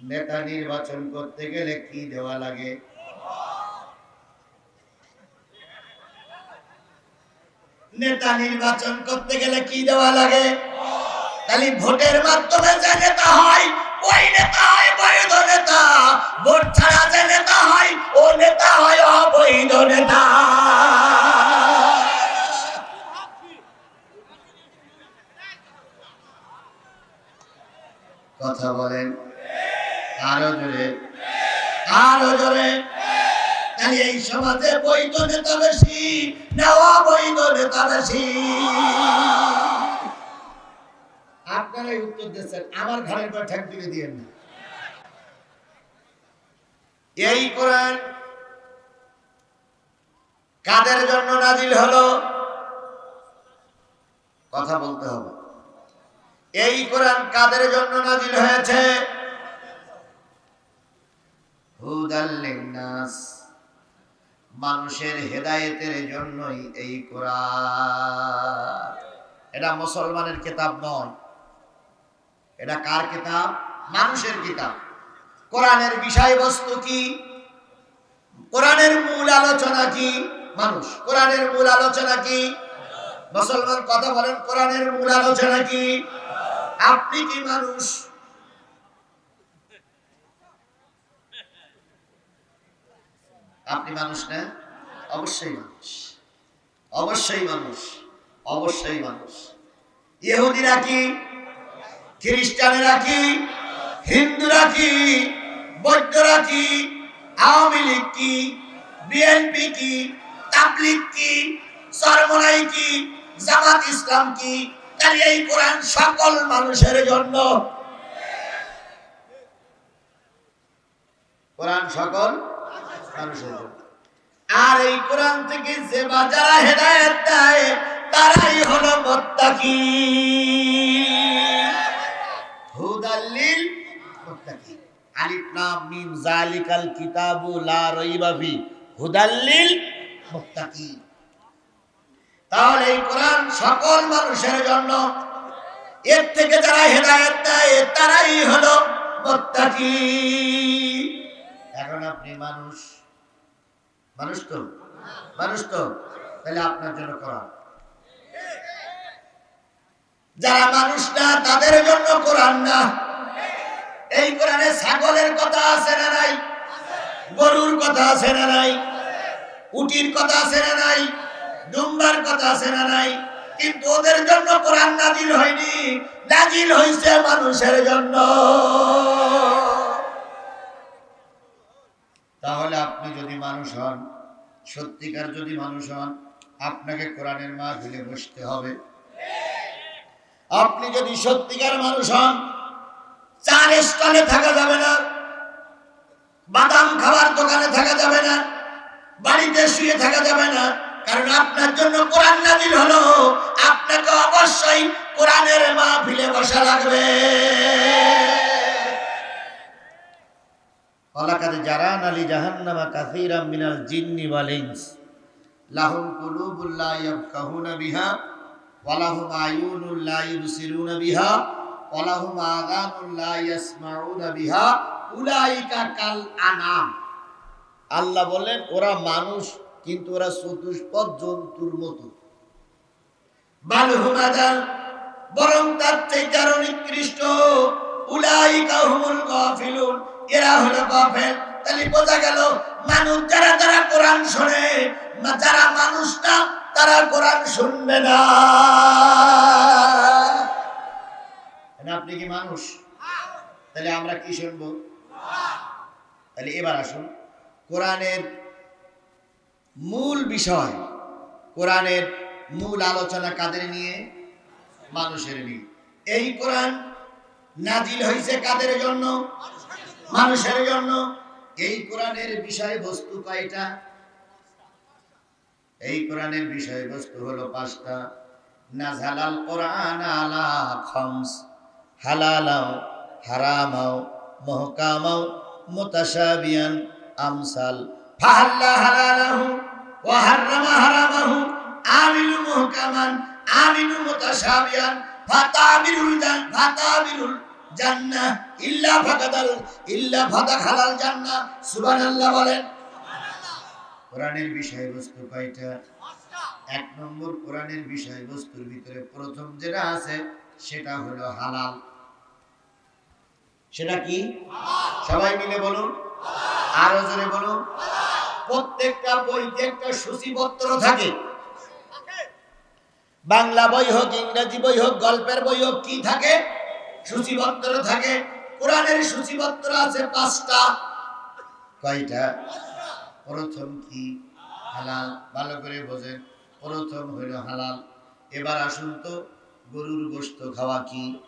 নেতা নির্বাচন করতে গেলে কি দেওয়া লাগে? নেতা নির্বাচন করতে গেলে কি দেওয়া লাগে? তাহলে ভোটের মাধ্যমে যে নেতা হয়, ওই নেতা হয় বৈধ নেতা। ভোট ছাড়া যে নেতা হয়, ও নেতা হয় অবৈধ নেতা। কথা বলেন। আরও জোরে আরও জোরে তাহলে এই সমাজে বৈধ নেতা বেশি, নেওয়া বৈধ নেতা বেশি। আপনারাই উত্তর দিচ্ছেন, আমার ঘরের পর ঠেক তুলে দিয়েন না। এই কোরআন কাদের জন্য নাজিল হলো? কথা বলতে হবে। এই কোরআন কাদের জন্য নাজিল হয়েছে? মানুষের হেদায়েতের জন্যই এই কোরআন। এটা মুসলমানের কিতাব নয়। এটা কার কিতাব? মানুষের কিতাব। কোরআনের বিষয়বস্তু কি? কোরআনের মূল আলোচনা কি? মানুষ। কোরআনের মূল আলোচনা কি? মুসলমান কথা বলেন, কোরআনের মূল আলোচনা কি? আপনি কি মানুষ? আপনি মানুষ না? অবশ্যই মানুষ। অবশ্যই মানুষ। অবশ্যই মানুষ। ইহুদিরা কি? খ্রিস্টানেরা কি? হিন্দুরা কি? বৌদ্ধরা কি? আওয়ামী লীগ কি? বিএনপি কি? তাবলিগ কি? সরমলাই কি? জামাত ইসলাম কি? তাহলে এই কোরআন সকল মানুষের জন্য। কোরআন সকল আর এই কোরআন থেকে যে বা হেদায়েত দেয়, তারাই হলো মুত্তাকি। হুদাল্লিল মুত্তাকি। আলিফ, লাম, মিম জালিকাল কিতাবু লা রাইবা ফি। হুদাল্লিল মুত্তাকি। তাহলে এই কোরআন সকল মানুষের জন্য, এর থেকে যারা হেদায়েত দেয়, তারাই হলো মুত্তাকি। এখন আপনি মানুষ মানুষ তো মানুষ তো। তাহলে আপনার জন্য কোরআন। যারা মানুষ না, তাদের জন্য কোরআন না। এই কোরআনে ছাগলের কথা আছে না নাই? গরুর কথা আছে না নাই? উটির কথা আছে না নাই? ডুম্বার কথা আছে না নাই? কিন্তু ওদের জন্য কোরআন নাজিল হয়নি। নাজিল হয়েছে মানুষের জন্য। তাহলে আপনি যদি মানুষ হন, সত্যিকার যদি মানুষ হন, আপনাকে কোরআনের মাহফিলে বসতে হবে। আপনি যদি সত্যিকার মানুষ হন, চার স্টলে থাকা যাবে না, বাদাম খাবার দোকানে থাকা যাবে না, বাড়িতে শুয়ে থাকা যাবে না, কারণ আপনার জন্য কোরআন নাজিল হলো, আপনাকে অবশ্যই কোরআনের মাহফিলে বসা লাগবে। জারানা লি জাহান্নামা মিনাল জিন্নি ওয়াল ইনস। লাহুম ইয়াফকাহুনা বিহা, ওয়া লাহুম আয়ুনুল লা ইবসিরুনা বিহা, ওয়া লাহুম ইয়াসমাউনা বিহা। উলাইকা কাল আনাম। আল্লাহ বলেন ওরা মানুষ, কিন্তু ওরা চতুষ্পদ জন্তুর মতো। বালহুমাদাল বরং তার থেকে আরও নিকৃষ্ট, উলাইকা হুমুল গাফিলুন। এরা হলো গাফেল তাহলে বোঝা গেল, মানুষ যারা যারা কোরআন শোনে যারা মানুষ না তারা কোরআন শুনবে না। আপনি কি মানুষ? তাহলে আমরা কি শুনব? তাহলে এবার আসুন। কোরআনের মূল বিষয়, কোরআনের মূল আলোচনা কাদের নিয়ে? মানুষের নিয়ে। এই কোরআন নাজিল হয়েছে কাদের জন্য? মানুষের জন্য এই কোরআনের বিষয়বস্তু কয়টা? এই কোরআনের বিষয়বস্তু হলো পাঁচটা। নাজালাল কোরআন আলা খামস, হালালাও, হারামাও, মহকামাও, মুতাশাবিয়ান, আমসাল। ফাহাল্লা হালালাহু ওয়া হাররামা হারামাহু, আমিলু মুহকামান, আমিলু মুতাশাবিয়ান ফাতাবিরুল ফাতাবিরুল জান্নাহ, ইল্লা ফাকাদাল ইল্লা ফাদাখালাল জান্নাহ। সুবহানাল্লাহ বলেন। কোরআনের বিষয়বস্তু কয়টা? এক নম্বর কোরআনের বিষয়বস্তুর ভিতরে প্রথম যেটা আছে, সেটা হলো হালাল। সেটা কি? সবাই মিলে বলুন। আরও জোরে বলুন। প্রত্যেকটা বইতে একটা সূচিপত্র থাকে। বাংলা বই হোক, ইংরেজি বই হোক, গল্পের বই হোক, কি থাকে? সূচিপত্র থাকে। কোরআনের সূচিপত্র আছে পাঁচটা। কয়টা? প্রথম কি? হালাল। ভালো করে বোঝেন। প্রথম হইল হালাল। এবার আসুন তো, গরুর গোশত খাওয়া কি?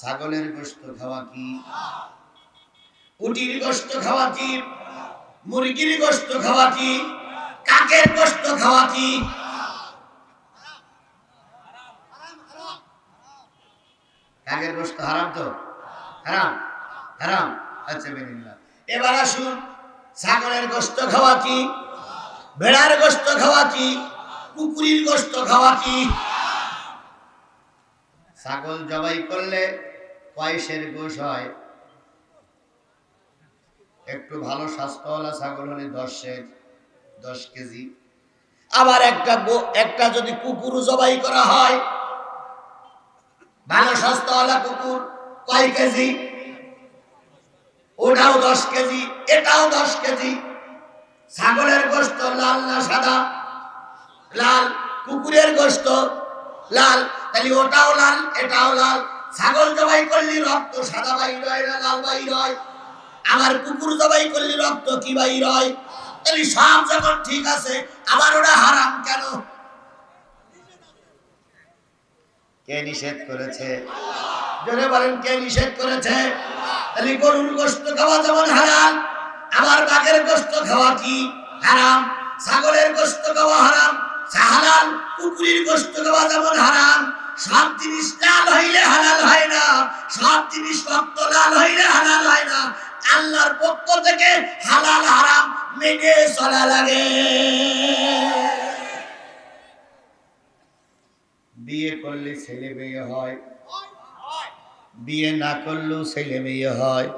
ছাগলের গোশত খাওয়া কি? উটির গোস্ত খাওয়া কি? মুরগির গোস্ত খাওয়া কি? কাকের গোস্ত খাওয়া কি? কাকের গোশত হারাম তো? হারাম? হারাম? আচ্ছা নিলাম। এবার আসুন, ছাগলের গোশত খাওয়া কি? ভেড়ার গোশত খাওয়া কি? কুকুরির গোশত খাওয়া কি? ছাগল জবাই করলে পয়সের গোশ হয়। একটু ভালো স্বাস্থ্যওয়ালা ছাগল হলে দশের দশ কেজি। আবার একটা একটা যদি কুকুর জবাই করা হয় ভালো স্বাস্থ্যওয়ালা কুকুর কয় কেজি? ওটাও দশ কেজি, এটাও দশ কেজি। ছাগলের গোস্ত লাল না সাদা? লাল। কুকুরের গোস্ত লাল। তাহলে ওটাও লাল, এটাও লাল। ছাগল জবাই করলি রক্ত, সাদা বাইর হয় না লাল বাইর হয় আমার কুকুর জবাই করলি রক্ত, কি বাইর হয় তাহলে সব যখন ঠিক আছে, আবার ওটা হারাম কেন? কে নিষেধ করেছে? জোরে বলেন, কে নিষেধ করেছে? তাহলে গরুর গোস্ত খাওয়া যেমন হারাম আমার বাঘের গোস্ত খাওয়া কি হারাম? ছাগলের গোস্ত খাওয়া হারাম হালাল কুকুরের গোস্ত খাওয়া যেমন হারাম, সব জিনিস লাল হইলে হালাল হয় না, সব জিনিস রক্ত লাল হইলে হালাল হয় না। আল্লাহর পক্ষ থেকে হালাল হারাম মেনে চলা লাগে। বিয়ে করলে ছেলে মেয়ে হয়। বিয়ে না করলেও ছেলে মেয়ে হয়।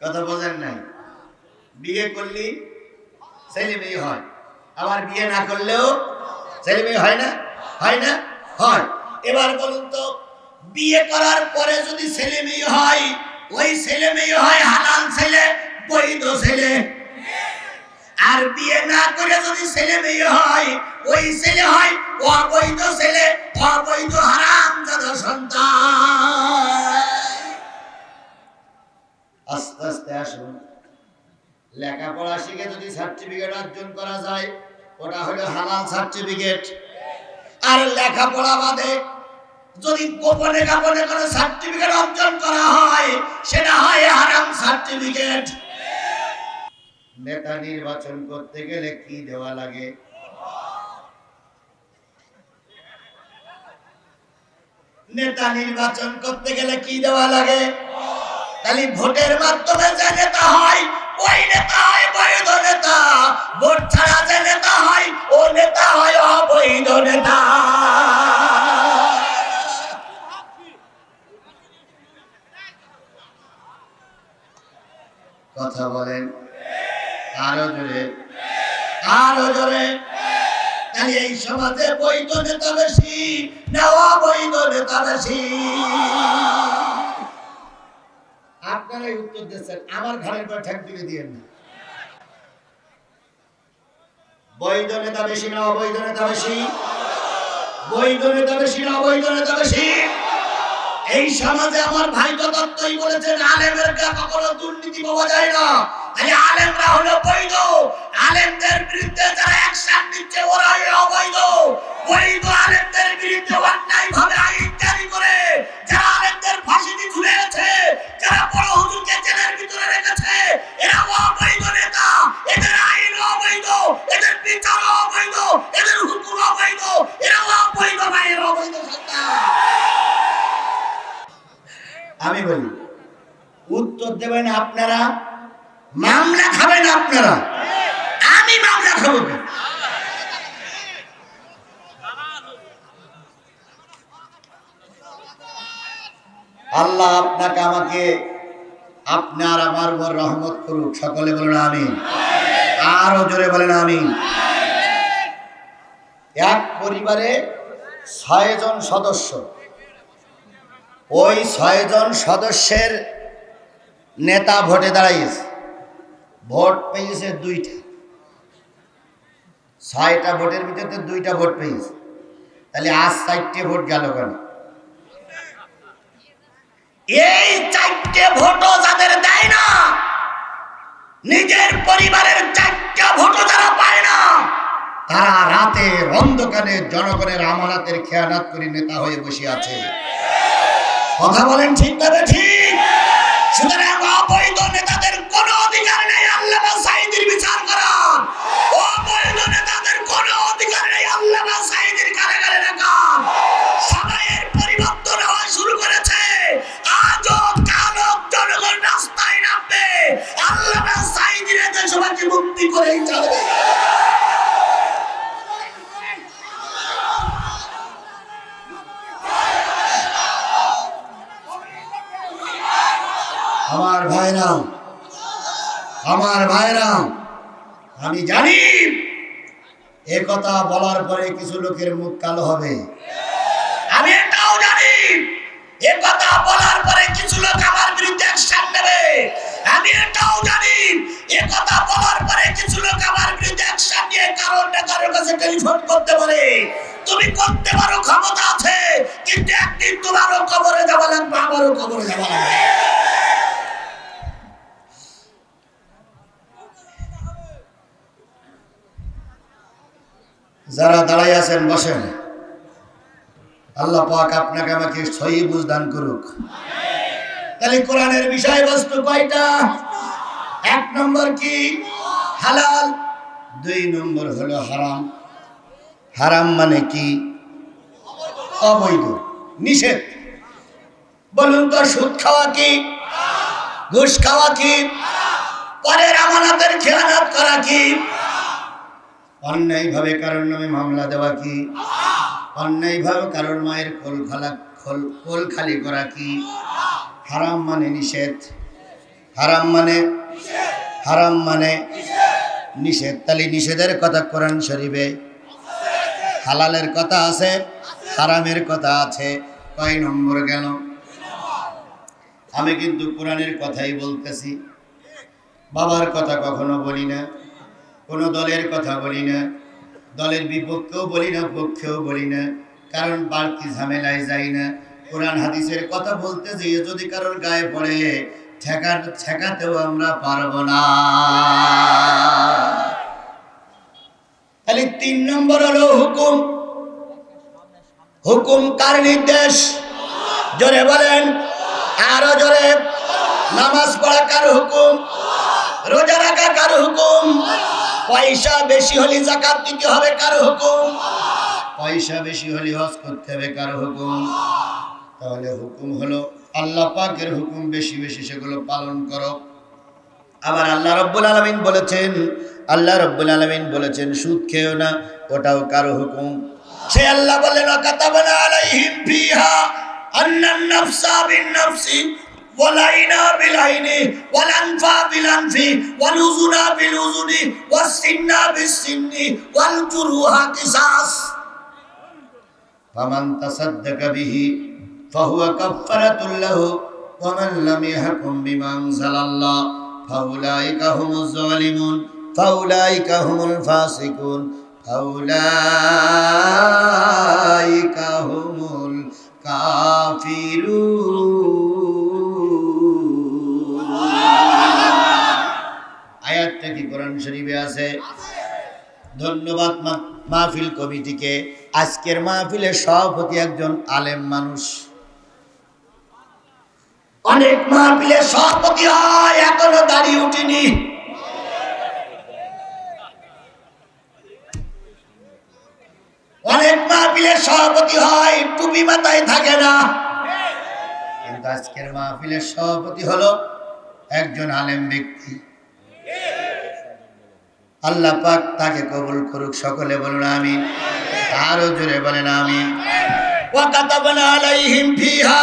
কথা বোঝেন নাই? বিয়ে করলি ছেলে মেয়ে হয়। আবার বিয়ে না করলেও ছেলে মেয়ে হয় না? হয় না? হয়। এবার বলুন তো, বিয়ে করার পরে যদি ছেলে মেয়ে হয়, ওই ছেলে মেয়ে হয় হালাল ছেলে বৈধ ছেলে। আর বিয়ে না করে যদি ছেলে মেয়ে হয়, ওই ছেলে হয় অবৈধ ছেলে, অবৈধ হারাম দাদা সন্তান। আস্তে আস্তে আসুন। লেখাপড়া শিখে যদি সার্টিফিকেট অর্জন করা যায়, ওটা হলো হালাল সার্টিফিকেট আর লেখাপড়া বাদে যদি গোপনে গোপনে কোনো সার্টিফিকেট অর্জন করা হয়, সেটা হয় হারাম সার্টিফিকেট নেতা নির্বাচন করতে গেলে কি দেওয়া লাগে? নেতা নির্বাচন করতে গেলে কি দেওয়া লাগে? খালি ভোটের মাধ্যমে যে নেতা হয়, ওই নেতা হয় বৈধ নেতা। ভোট ছাড়া যে নেতা হয়, ও নেতা হয় অবৈধ নেতা। কথা বলেন। আরও জোরে। আরও জোরে। তাহলে এই সমাজে বৈধ নেতা বেশি, নেওয়া বৈধ নেতা বেশি। আপনারাই উত্তর দিচ্ছেন আমার ঘরের পর ঠেক তুলে দিয়েন না। বৈধ নেতা বেশি না অবৈধ নেতা বেশি। বৈধ নেতা বেশি না অবৈধ নেতা বেশি। এই সমাজে আমার ভাই তো তত্ত্বই বলেছেন, আলেমের কখনো দুর্নীতি পাওয়া যায় না। তাহলে আলেমরা হলো বৈধ। আলেমদের বিরুদ্ধে যারা অ্যাকশন নিচ্ছে ওরাই অবৈধ। আপনার আমার উপর রহমত করুক। সকলে বলেন আমি আরও জোরে বলেন আমি এক পরিবারে ছয়জন সদস্য। ওই ছয়জন সদস্যের নেতা ভোটে দাঁড়াইছে। ভোট পেয়েছে দুইটা। ছয়টা ভোটের ভিতরে দুইটা ভোট পেয়েছে। তাহলে আজ চারটে ভোট গেল কেন? এই চারটে ভোটও যাদের দেয় না, নিজের পরিবারের চারটা ভোটও যারা পায় না, তারা রাতে অন্ধকারে জনগণের আমানাতের খেয়ানাত করে নেতা হয়ে বসে আছে। কথা বলেন ঠিক তবে ঠিক? সুতরাং করেই চলবে আমার ভাইরা আমার ভাইরা আমি জানি এ কথা বলার পরে কিছু লোকের মুখ কালো হবে। আমি এটাও জানি, এ কথা বলার পরে কিছু লোক আমার বিরুদ্ধে অ্যাকশন নেবে। আমি এটাও জানি। বলার পরে কিছু লোক আমার বিরুদ্ধে অ্যাকশন নিয়ে না কারোর কাছে টেলিফোন করতে পারে। তুমি করতে পারো, ক্ষমতা আছে, কিন্তু একদিন তোমারও কবরে যাওয়া লাগবে, আমারও কবরে যাওয়া লাগবে। যারা দাঁড়াই আছেন, বসেন। আল্লাহ পাক আপনাকে আমাকে সহি বুঝদান করুক। তাহলে কোরআনের বিষয়বস্তু কয়টা? এক নম্বর কি? হালাল। দুই নম্বর হলো হারাম। হারাম মানে কি? অবৈধ, নিষেধ। বলুন তো, সুদ খাওয়া কি? ঘুষ খাওয়া কি? পরের আমানতের খেয়ানাত করা কি? অন্যায়ভাবে কারোর নামে মামলা দেওয়া কি? অন্যায়ভাবে কারোর মায়ের কোল খালা খোল কোল খালি করা কি? হারাম মানে নিষেধ। হারাম মানে হারাম মানে নিষেধ। তাহলে নিষেধের কথা কোরআন শরীফে হালালের কথা আছে, হারামের কথা আছে। কয় নম্বর গেল? আমি কিন্তু কোরআনের কথাই বলতেছি। বাবার কথা কখনো বলি না, কোনো দলের কথা বলি না, দলের বিপক্ষেও বলি না, পক্ষেও বলি না, কারণ বাড়তি ঝামেলায় যাই না। কোরআন হাদিসের কথা বলতে যেয়ে যদি কারোর গায়ে পড়ে, ঠেকা ঠেকাতেও আমরা পারব না। তাহলে তিন নম্বর হলো হুকুম। হুকুম কার নির্দেশ? জোরে বলেন। আরও জোরে। নামাজ পড়া কার হুকুম? রোজা রাখা কার হুকুম? পয়সা বেশি হলে জাকাত দিতে হবে কার হুকুম? পয়সা বেশি হলে হজ করতে হবে কার হুকুম? তাহলে হুকুম হলো আল্লাহ পাকের হুকুম বেশি বেশি সেগুলো পালন করো আবার আল্লাহ রব্বুল আলমিন বলেছেন আল্লাহ রব্বুল আলমিন বলেছেন সুদ খেয়েও না ওটাও কারো হুকুম সে আল্লাহ বলেন কাতাবানা আলাইহিম ফিহা আন্নান নাফসা বিন নাফসি والعين بالعين والأنف بالأنف والأذن بالأذن والسن بالسن والجروح قصاص فمن تصدق به فهو كفارة له ومن لم يحكم بما أنزل الله فأولئك هم الظالمون فأولئك هم الفاسقون فأولئك هم الكافرون আয়াতটা কি কোরআন শরীফে আছে ধন্যবাদ মা- মাহফিল কমিটিকে আজকের মাহফিলের সভাপতি একজন আলেম মানুষ অনেক মাহফিলের সভাপতি হয়, এখনও দাঁড়িয়ে উঠিনি। অনেক মাহফিলের সভাপতি হয়, টুপি মাথায় থাকে না। কিন্তু আজকের মাহফিলের সভাপতি হলো একজন আলেম ব্যক্তি। আল্লাহ পাক তাকে কবুল করুক, সকলে বলুন আমি আরও জোরে বলেন আমি ওয়াকাতাবনা আলাইহিম ফিহা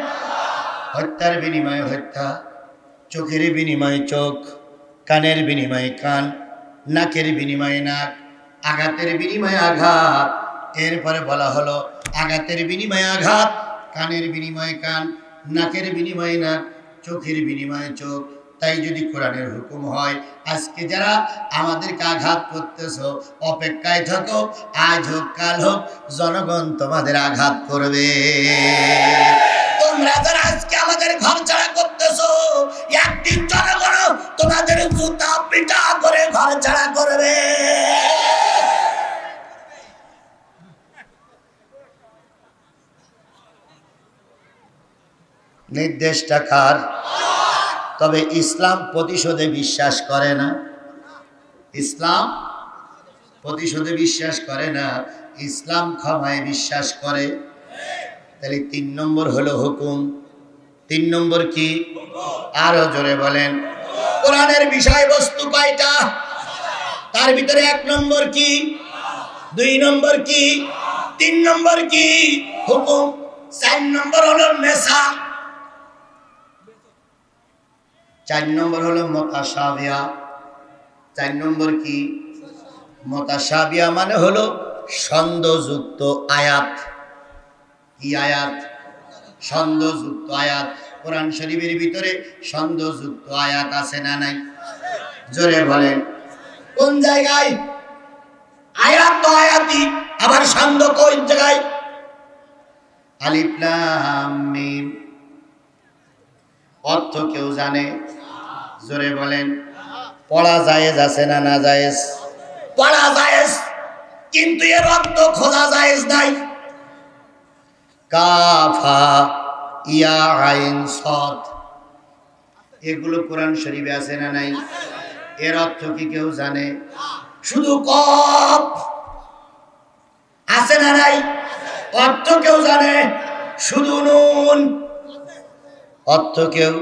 হত্যার বিনিময়ে হত্যা, চোখের বিনিময়ে চোখ, কানের বিনিময়ে কান, নাকের বিনিময়ে নাক, আঘাতের বিনিময়ে আঘাত। এরপরে বলা হলো, আঘাতের বিনিময়ে আঘাত, কানের বিনিময়ে কান, নাকের বিনিময়ে নাক, চোখের বিনিময়ে চোখ। তাই যদি কোরআনের হুকুম হয়, আজকে যারা আমাদেরকে আঘাত করতেছ, অপেক্ষায় থাকো, আজ হোক কাল হোক, জনগণ তোমাদের আঘাত করবে। তোমরা আজকে আমাদের ঘর ছাড়া করতেছো একদিন জনগণ তোমাদের জুতা পিটা করে ঘর ছাড়া করবে। নির্দেশটা কার? তবে ইসলাম প্রতিশোধে বিশ্বাস করে না। ইসলাম প্রতিশোধে বিশ্বাস করে না। ইসলাম ক্ষমায় বিশ্বাস করে। তাহলে তিন নম্বর হলো হুকুম। তিন নম্বর কি? আরও জোরে বলেন। কোরআনের বিষয়বস্তু কয়টা? তার ভিতরে এক নম্বর কি? দুই নম্বর কি? তিন নম্বর কি? হুকুম। চার নম্বর হলো মেসা চার নম্বর হলো মতাসাবিয়া। চার নম্বর কি? মতাসাবিয়া মানে হলো ছন্দযুক্ত আয়াত। কি আয়াত, ছন্দযুক্ত আয়াত, কোরআন শরীফের ভিতরে ছন্দযুক্ত আয়াত আছে না নাই? জোরে বলেন। কোন জায়গায়? আয়াত তো আয়াতি আবার ছন্দ কোন জায়গায়? আলিফ, লাম, মিম। অর্থ কেউ জানে? জোরে বলেন। পড়া জায়েজ আছে না না জায়েজ? পড়া জায়েজ, কিন্তু এর অর্থ খোঁজা জায়েজ নাই। কাফা, ইয়া আইন এগুলো কোরআন শরীফে আছে না নাই? এর অর্থ কি কেউ জানে? শুধু কফ। আছে না নাই? অর্থ কেউ জানে? শুধু নুন। অর্থ কেউ?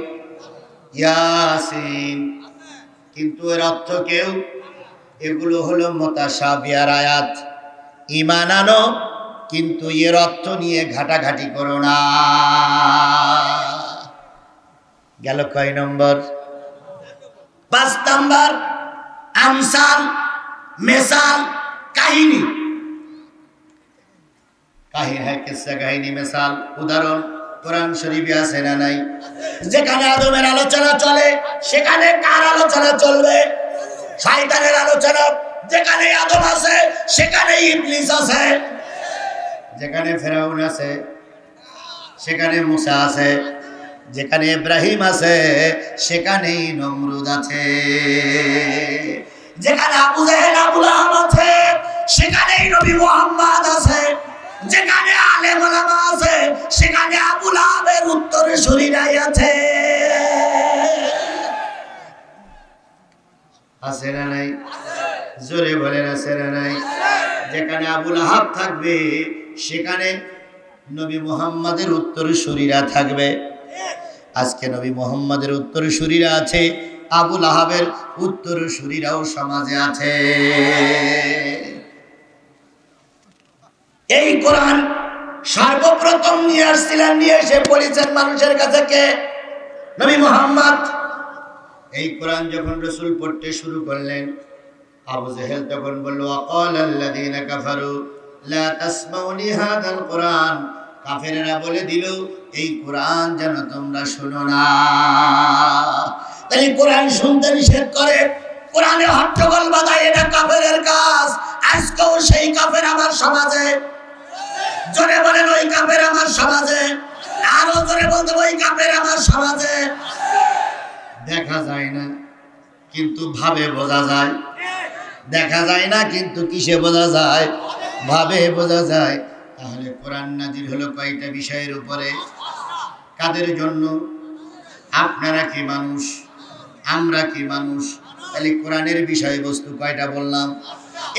ইয়াসিন। কিন্তু এর অর্থ কেউ? এগুলো হলো মোতাসাবিয়ার আয়াত। ইমান আনো কিন্তু এর অর্থ নিয়ে ঘাটাঘাটি করো না। গেল কয় নম্বর? পাঁচ নম্বর আমসাল মেসাল, কাহিনী। কাহিনী হ্যাঁ কিসা কাহিনী, মেসাল? উদাহরণ, কোরআন শরীফে আছে না নাই? যেখানে আদমের আলোচনা চলে, সেখানে কার আলোচনা চলবে? শয়তানের আলোচনা। যেখানে আদম আছে, সেখানে ইবলিস আছে। যেখানে ফেরাউন আছে, সেখানে মুসা আছে, যেখানে ইব্রাহিম আছে, সেখানেই নমরুদ আছে। যেখানে আবু জাহেল আবুল আহাব আছে, সেখানেই নবী মুহাম্মদ আছে। যেখানে আলেম ওলামা আছে, সেখানে আবুল আহাবের উত্তরে শরীরাই আছে। আছে না নাই? জোরে বলেন, আছে না নাই? যেখানে আবুল আহাব থাকবে, সেখানে নবী মুহাম্মাদের উত্তরে শরীরা থাকবে। আজকে নবী মোহাম্মদের উত্তর শরীরা আছে, আবুল আহাবের উত্তর শরীরাও সমাজে আছে। এই কোরআন সর্বপ্রথম নিয়ে আসছিলেন, নিয়ে এসে বলেছেন মানুষের কাছে কে? নবী মোহাম্মদ। এই কোরআন যখন রসুল পড়তে শুরু করলেন, আবু জেহেল তখন বলল, অকল আল্লাযীনা কাফারু, লা তাসমাউ লিহাদাল কোরআন। কাফেরেরা বলে দিল, এই কোরআন যেন তোমরা শোনো না। তাই কোরআন শুনতে নিষেধ করে, কোরআনে হট্টগোল বাজায় এটা কাফেরের কাজ। আজকেও সেই কাফের আমার সমাজে। জোরে বলেন, ওই কাপের আমার সমাজে। আরও জোরে বলতে ওই কাপের আমার সমাজে। দেখা যায় না, কিন্তু ভাবে বোঝা যায়। দেখা যায় না, কিন্তু কিসে বোঝা যায়? ভাবে বোঝা যায়। তাহলে কোরআন নাজির হলো কয়টা বিষয়ের উপরে? কাদের জন্য? আপনারা কি মানুষ? আমরা কি মানুষ? তাহলে কোরআনের বিষয়বস্তু কয়টা বললাম?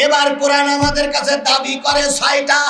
এবার কোরআন আমাদের কাছে দাবি করে ছয়টা।